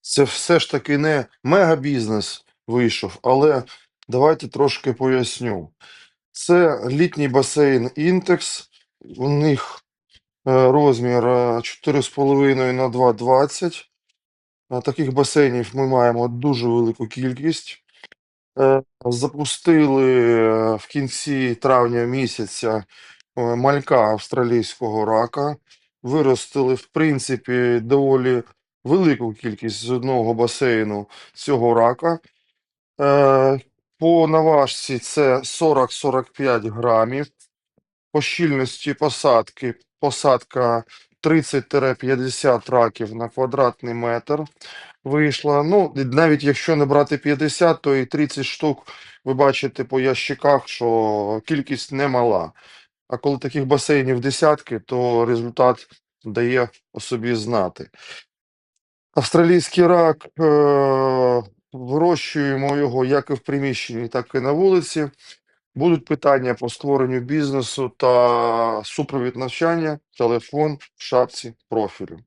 Це все ж таки не мегабізнес вийшов, але давайте трошки поясню. Це літній басейн Інтекс. У них е, розмір е, 4,5 на 2,20. Е, Таких басейнів ми маємо дуже велику кількість. Е, Запустили е, в кінці травня місяця е, малька австралійського рака. Виростили, в принципі, доволі велику кількість з одного басейну цього рака. Е, По наважці це 40-45 грамів. По щільності посадки посадка 30-50 раків на квадратний метр вийшла. Ну, навіть якщо не брати 50, то і 30 штук ви бачите по ящиках, що кількість немала. А коли таких басейнів десятки, то результат дає о собі знати. Австралійський рак е- вирощуємо його як і в приміщенні, так і на вулиці. Будуть питання по створенню бізнесу та супровід навчання, телефон в шапці профілю.